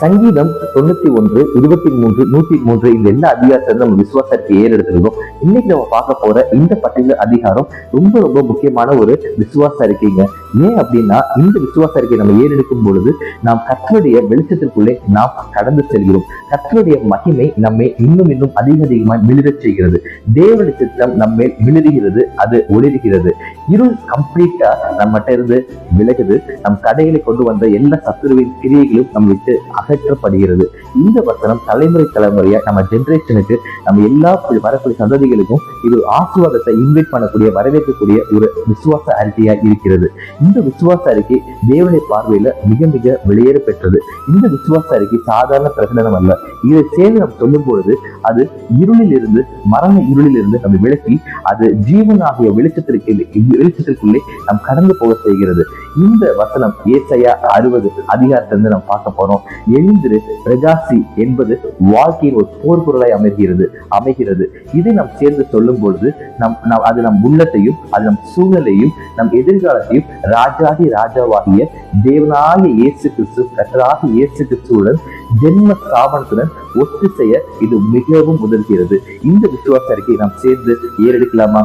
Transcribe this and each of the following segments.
சங்கீதம் தொண்ணூத்தி ஒன்று இருபத்தி மூன்று நூத்தி மூன்று இந்த எல்லா அதிகாரத்தை நம்ம விசுவாசத்தை ஏறெடுத்திருக்கோம் இன்னைக்கு நம்ம பார்க்க போற இந்த பர்டிகுலர் அதிகாரம் ரொம்ப ரொம்ப முக்கியமான ஒரு விசுவாச அறிக்கைங்க. ஏன் அப்படின்னா இந்த விசுவாச அறிக்கை நம்ம ஏறெடுக்கும் பொழுது நாம் கத்தருடைய வெளிச்சத்திற்குள்ளே நாம் கடந்து செல்கிறோம். கத்தருடைய மகிமை நம்மை இன்னும் இன்னும் அதிக அதிகமாக மிளிரச் செய்கிறது. தேவனுடைய சித்தம் நம்மேல் மிளிருகிறது அது ஒளிர்கிறது. இருள் கம்ப்ளீட்டா நம்மகிட்ட இருந்து விலகுது. நம் கடைகளை கொண்டு வந்த எல்லா சத்துருவின் கிரியைகளும் நம்ம விட்டு அகற்றப்படுகிறது. இந்த வசனம் தலைமுறை தலைமுறையா நம்ம ஜென்ரேஷனுக்கு நம்ம எல்லா வரக்கூடிய சந்ததிகளுக்கும் இது ஆசீர்வாதத்தை இன்வைட் பண்ணக்கூடிய வரவேற்கக்கூடிய ஒரு விசுவாச அறிக்கையா இருக்கிறது. இந்த விசுவாச அறிக்கை தேவனை பார்வையில மிக மிக வெளியேற பெற்றது. இந்த விசுவாச அறிக்கை சாதாரண பிரகடனம் அல்ல. இதை சேர்ந்து நம்ம சொல்லும் பொழுது அது இருளில் இருந்து மரண இருளில் இருந்து நம்ம விளக்கி அது ஜீவனாகிய வெளிச்சத்திற்கு வெளிச்சத்திற்குள்ளே நாம் கடந்து போக செய்கிறது. இந்த வசனம் ஏசையா அறுபது அதிகாரத்திலிருந்து நாம் பார்க்க போறோம். எழுந்திரு பிரகாசி என்பது வாழ்க்கையின் ஒரு போர் அமைகிறது அமைகிறது. இதை நாம் சேர்ந்து சொல்லும் பொழுது நம் நம் அது நம் உள்ளத்தையும் அது நம் சூழ்நிலையும் நம் எதிர்காலத்தையும் ராஜாதி ராஜாவாகிய தேவனாகிய இயேசு கிறிஸ்து கத்தராக இயேசு கிறிஸ்துவுடன் ஜென்ம ஸ்தாபனத்துடன் ஒத்து செய்ய இது மிகவும் உதவுகிறது. இந்த விசுவாச அறிக்கையை நாம் சேர்ந்து ஏறெடுக்கலாமா?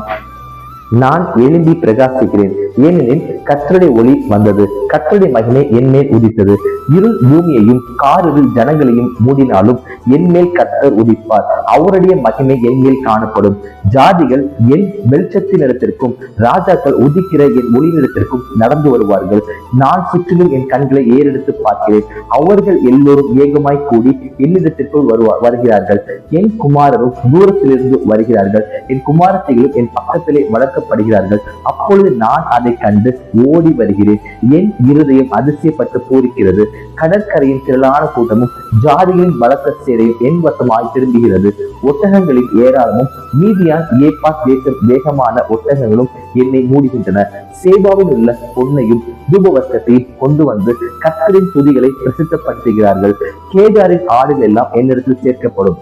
நான் எழும்பி பிரகாசிக்கிறேன். ஏனெனில் கத்தருடைய ஒளி வந்தது. கத்தருடைய மகிமை என்மேல் உதித்தது. இருள் பூமியையும் காரிருள் ஜனங்களையும் மூடினாலும் என்மேல் கத்தர் உதிப்பார். அவருடைய மகிமை என்மேல் காணப்படும். ஜாதிகள் என் வெளிச்சத்தினிடத்திற்கும் ராஜாக்கள் உதிக்கிற என் ஒளிநிலத்திற்கும் நடந்து வருவார்கள். நான் சுற்றிலும் என் கண்களை ஏறெடுத்து பார்க்கிறேன். அவர்கள் எல்லோரும் ஏகமாய் கூடி என்னிடத்திற்குள் வருவா வருகிறார்கள். என் குமாரரும் தூரத்திலிருந்து வருகிறார்கள். என் குமாரத்தையும் என் பக்கத்திலே வளர்க்கப்படுகிறார்கள். அப்பொழுது நான் அதை கண்டு ஓடி வருகிறேன். என் இருதயம் அதிசயப்பட்டு பூரிக்கிறது. கடற்கரையின் திரளான கூட்டமும் ஜாதிகளின் பலத்த சேரையும் என் வசமாய் திரும்புகிறது. ஒட்டகங்களின் ஏராளமும் மீதியான் ஏப்பாஸ் தேசம் வேகமான ஒட்டகங்களும் என்னை மூடுகின்றன. சேபாவில் உள்ள பொன்னையும் தூபவர்க்கத்தையும் கொண்டு வந்து கத்தரின் துதிகளை பிரசித்தப்படுத்துகிறார்கள். கேதாரின் ஆடுகள் எல்லாம் என்னிடத்தில் சேர்க்கப்படும்.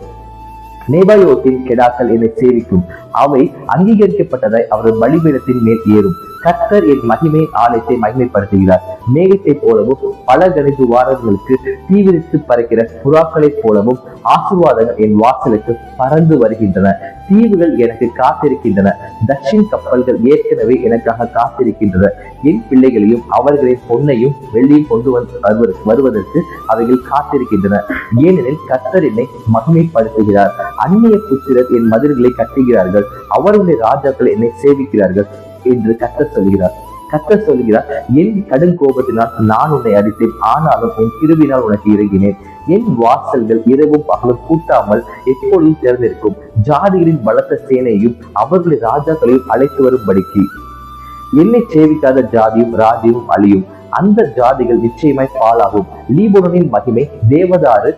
நேபாயோத்தின் கெடாக்கள் என்னை சேவிக்கும். அவை அங்கீகரிக்கப்பட்டதை அவரது பலிபீடத்தின் மேல் ஏறும். கர்த்தர் என் மகிமை ஆலயத்தை மகிமைப்படுத்துகிறார். மேகத்தை போலவும் பல கணிது வாரங்களுக்கு தீவிரித்து பறக்கிற புறாக்களைப் போலவும் ஆசீர்வாதங்கள் என் வாசலுக்கு பறந்து வருகின்றன. தீவுகள் எனக்கு காத்திருக்கின்றன. தட்சின் கப்பல்கள் ஏற்கனவே எனக்காக காத்திருக்கின்றன. என் பிள்ளைகளையும் அவர்களின் பொன்னையும் வெள்ளியும் கொண்டு வந்து வருவதற்கு அவைகள் காத்திருக்கின்றன. ஏனெனில் கர்த்தர் என்னை மகிமைப்படுத்துகிறார். அந்நிய புத்திரர் என் மதில்களை கட்டுகிறார்கள். அவர்களுடைய ராஜாக்கள் என்னை சேவிக்கிறார்கள் என்று கத்த சொல்கிறார். கத்த சொல்கிறார் என் கடும் கோபத்தினால் நான் உன்னை அடித்தேன். ஆனாலும் உன் கிருவினால் உனக்கு இறங்கினேன். என் வாசல்கள் இரவும் பகலும் கூட்டாமல் எப்பொழுதும் திறந்திருக்கும். ஜாதிகளின் பலத்த சேனையும் அவர்களின் ராஜாக்களையும் அழைத்து வரும்படிக்கு. என்னை சேவிக்காத ஜாதியும் ராஜ்யமும் அழியும். அந்த ஜாதிகள் நிச்சயமாய் பாலாகும் லீபோனின் மகிமை தேவதாறு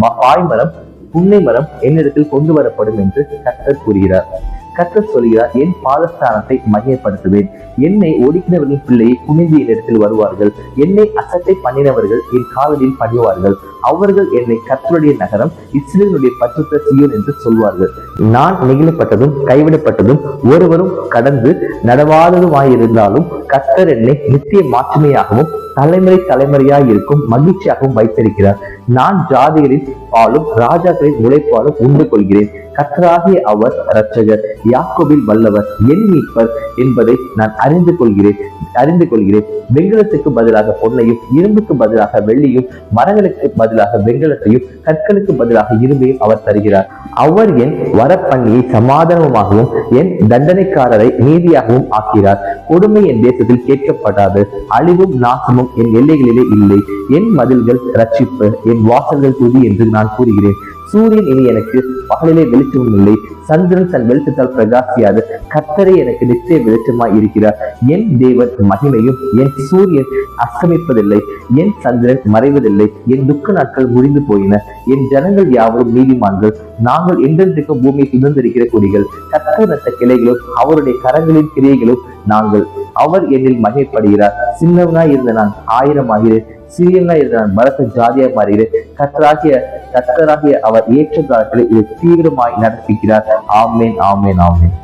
பாய்மரம் புன்னை மரம் என்னிடத்தில் கொண்டு வரப்படும் என்று கத்தர் கூறுகிறார். கத்தர் சொல்கிறார் என் பாதஸ்தானத்தை மையப்படுத்துவேன் என்னை ஒடுக்கினவர்களின் பிள்ளையை குனிந்து என்னிடத்தில் வருவார்கள். என்னை அசட்டை பண்ணினவர்கள் என் காதலில் பணிவார்கள். அவர்கள் என்னை கத்தருடைய நகரம் இஸ்ரேலுடைய பற்றுத்த சியோன் என்று சொல்வார்கள். நான் நெகிழப்பட்டதும் கைவிடப்பட்டதும் ஒருவரும் கடந்து நடவாததுமாயிருந்தாலும் கத்தர் என்னை நித்திய மாற்றுமையாகவும் தலைமுறை தலைமுறையாய் இருக்கும் மகிழ்ச்சியாகவும் வைத்திருக்கிறார். நான் ஜாதிகளின் பாலும் ராஜாக்களின் உழைப்பாலும் உண்டு கொள்கிறேன். கத்தராகிய அவர் இரட்சகர் யாக்கோபில் வல்லவர் என் மீட்பர் என்பதை நான் அறிந்து கொள்கிறேன். அறிந்து கொள்கிறேன். வெங்கலத்துக்கு பதிலாக பொன்னையும் இரும்புக்கு பதிலாக வெள்ளியும் மரங்களுக்கு பதிலாக வெங்கலத்தையும் கற்களுக்கு பதிலாக இரும்பையும் அவர் தருகிறார். அவர் என் வரப்பண்ணியை சமாதானமாகவும் என் தண்டனைக்காரரை நீதியாகவும் ஆக்கிறார் கொடுமை என் தேசத்தில் கேட்கப்படாது. அழிவும் நாசமும் என் எல்லைகளிலே இல்லை. என் மதில்கள் ரட்சிப்பு என் வாசல்கள் துதி என்று நான் கூறுகிறேன். சூரியன் இனி எனக்கு பகலிலே வெளிச்சமும் இல்லை. சந்திரன் தன் வெளிச்சத்தால் பிரகாசியாது. கத்தரை எனக்கு நிச்சய வெளிச்சமாய் இருக்கிறார். என் தேவன் மகிமையும் என் சூரியன் அஸ்தமிப்பதில்லை. என் சந்திரன் மறைவதில்லை. என் துக்க நாட்கள் முடிந்து போயின. என் ஜனங்கள் யாவரும் நீதிமான்கள். நாங்கள் என்றென்றைக்கும் பூமியை சுதந்திரிக்கிற கொடிகள். கத்தர் நட்ட கிளைகளும் அவருடைய கரங்களின் கிரியைகளும் நாங்கள் அவர் என்னில் மகிழ்ப்படுகிறார் சின்னவனாய் இருந்த நான் ஆயிரம் ஆகிறேன் சிறியவனாய் இருந்த நான் பலத்த ஜாதியாக மாறுகிறேன். கத்தராகிய கத்தராகிய அவர் ஏற்ற காலத்தில் இதை தீவிரமாய் நடப்பிக்கிறார். ஆமேன் ஆமேன் ஆமேன்.